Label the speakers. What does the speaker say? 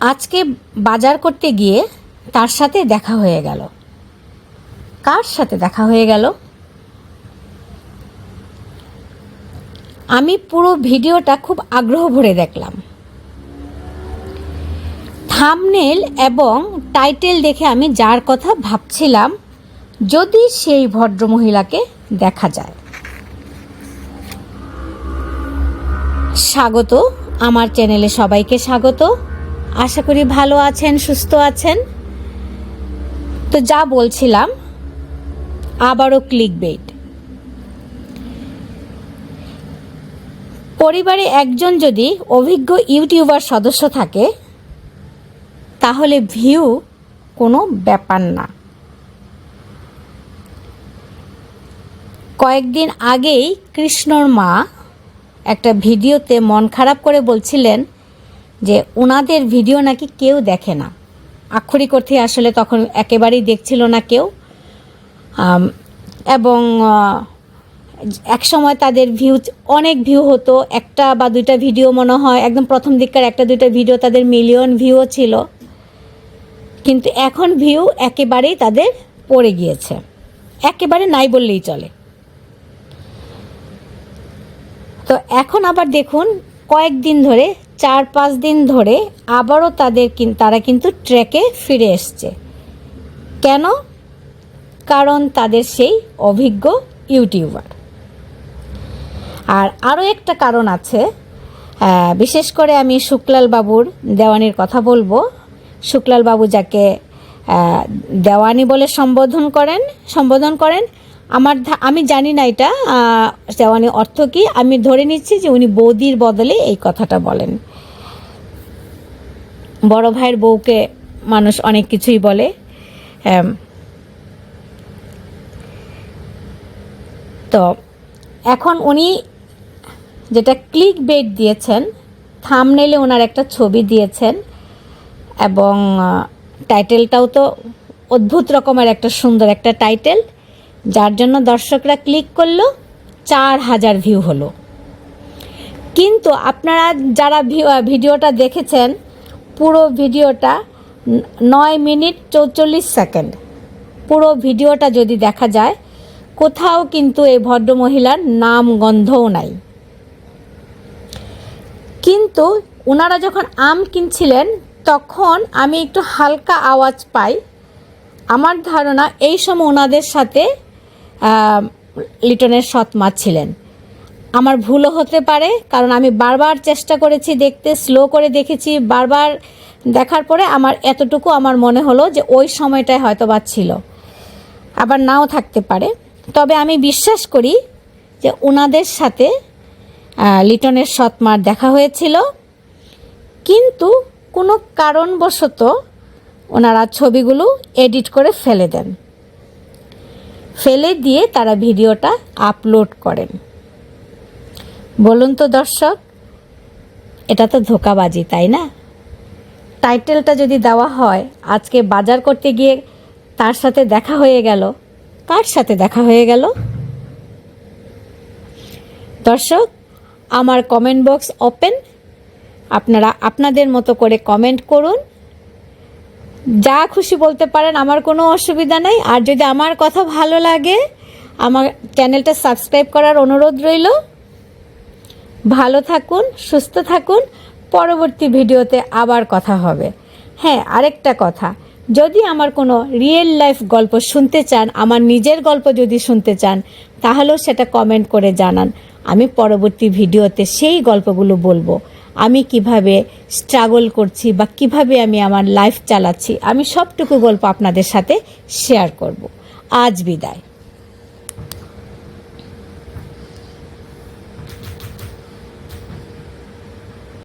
Speaker 1: আজকে বাজার করতে গিয়ে তার সাথে দেখা হয়ে গেল। কার সাথে দেখা হয়ে গেল? আমি পুরো ভিডিওটা খুব আগ্রহ ভরে দেখলাম। থামনেল এবং টাইটেল দেখে আমি যার কথা ভাবছিলাম, যদি সেই ভদ্রমহিলাকে দেখা যায়। স্বাগত, আমার চ্যানেলে সবাইকে স্বাগত। আশা করি ভালো আছেন, সুস্থ আছেন। তো যা বলছিলাম, আবারও ক্লিক বেট পরিবারে একজন যদি অভিজ্ঞ ইউটিউবার সদস্য থাকে, তাহলে ভিউ কোনো ব্যাপার না। কয়েকদিন আগেই কৃষ্ণর মা একটা ভিডিওতে মন খারাপ করে বলছিলেন যে ওনাদের ভিডিও নাকি কেউ দেখে না। আক্ষরিক অর্থে আসলে তখন একেবারেই দেখছিল না কেউ। এবং এক সময় তাদের ভিউ অনেক ভিউ হতো। একটা বা দুইটা ভিডিও মনে হয়, একদম প্রথম দিককার একটা দুইটা ভিডিও তাদের মিলিয়ন ভিউও ছিল। কিন্তু এখন ভিউ একেবারেই তাদের পড়ে গিয়েছে। একেবারে নাই বললেই চলে। তো এখন আবার দেখুন, কয়েকদিন ধরে চার পাঁচ দিন ধরে আবারও তাদের তারা কিন্তু ট্র্যাকে ফিরে এসছে। কেন? কারণ তাদের সেই অভিজ্ঞ ইউটিউবার। আর আরও একটা কারণ আছে বিশেষ করে আমি শুক্লাল বাবুর দেওয়ানির কথা বলব। শুক্লাল বাবু যাকে দেওয়ানি বলে সম্বোধন করেন সম্বোধন করেন, আমার আমি জানি না এটা দেওয়ানি অর্থ কি, আমি ধরে নিচ্ছি যে উনি বৌদির বদলে এই কথাটা বলেন। বড় ভাইয়ের বউকে মানুষ অনেক কিছুই বলে। তো এখন উনি যেটা ক্লিক বেট দিয়েছেন থামনেলে ওনার একটা ছবি দিয়েছেন এবং টাইটেলটাও তো অদ্ভুত রকমের একটা সুন্দর একটা টাইটেল যার জন্য দর্শকরা ক্লিক করল, চার হাজার ভিউ হলো। কিন্তু আপনারা যারা ভিডিওটা দেখেছেন পুরো ভিডিওটা নয় মিনিট চৌচল্লিশ সেকেন্ড। পুরো ভিডিওটা যদি দেখা যায়, কোথাও কিন্তু এই ভদ্রমহিলার নাম গন্ধও নাই। কিন্তু ওনারা যখন আম কিনছিলেন, তখন আমি একটু হালকা আওয়াজ পাই। আমার ধারণা এই সময় ওনাদের সাথে লিটনের সৎ মা ছিলেন। আমার ভুলও হতে পারে, কারণ আমি বারবার চেষ্টা করেছি দেখতে স্লো করে দেখেছি, বারবার দেখার পরে আমার এতটুকু আমার মনে হলো যে ওই সময়টায় হয়তো বা ছিল। আবার নাও থাকতে পারে। তবে আমি বিশ্বাস করি যে ওনাদের সাথে লিটনের সৎমার দেখা হয়েছিল। কিন্তু কোনো কারণবশত ওনারা ছবিগুলো এডিট করে ফেলে দেন। ফেলে দিয়ে তারা ভিডিওটা আপলোড করেন। বলুন তো দর্শক, এটা তো ধোকাবাজি, তাই না? টাইটেলটা যদি দেওয়া হয়, আজকে বাজার করতে গিয়ে তার সাথে দেখা হয়ে গেল। কার সাথে দেখা হয়ে গেল? দর্শক, আমার কমেন্ট বক্স ওপেন আপনারা আপনাদের মতো করে কমেন্ট করুন। যা খুশি বলতে পারেন, আমার কোনো অসুবিধা নেই। আর যদি আমার কথা ভালো লাগে, আমার চ্যানেলটা সাবস্ক্রাইব করার অনুরোধ রইল। ভালো থাকুন, সুস্থ থাকুন। পরবর্তী ভিডিওতে আবার কথা হবে। হ্যাঁ আরেকটা কথা। যদি আমার কোনো রিয়েল লাইফ গল্প শুনতে চান, আমার নিজের গল্প যদি শুনতে চান, তাহলেও সেটা কমেন্ট করে জানান। আমি পরবর্তী ভিডিওতে সেই গল্পগুলো বলব। আমি কীভাবে স্ট্রাগল করছি বা কীভাবে আমি আমার লাইফ চালাচ্ছি, আমি সবটুকু গল্প আপনাদের সাথে শেয়ার করব। আজ বিদায়।